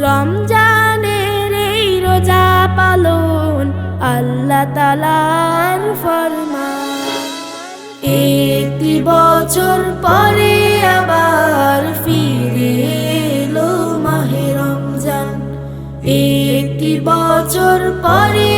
রমজানের এই রোজা পালন আল্লাহ তালার ফরমা একটি বছর পরে আবার ফিরে এলো মাহে রমজান। একটি বছর পরে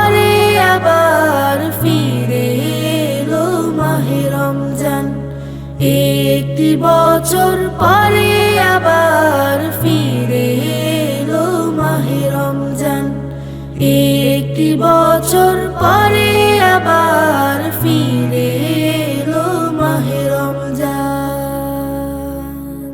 একটি বছর পরে আবার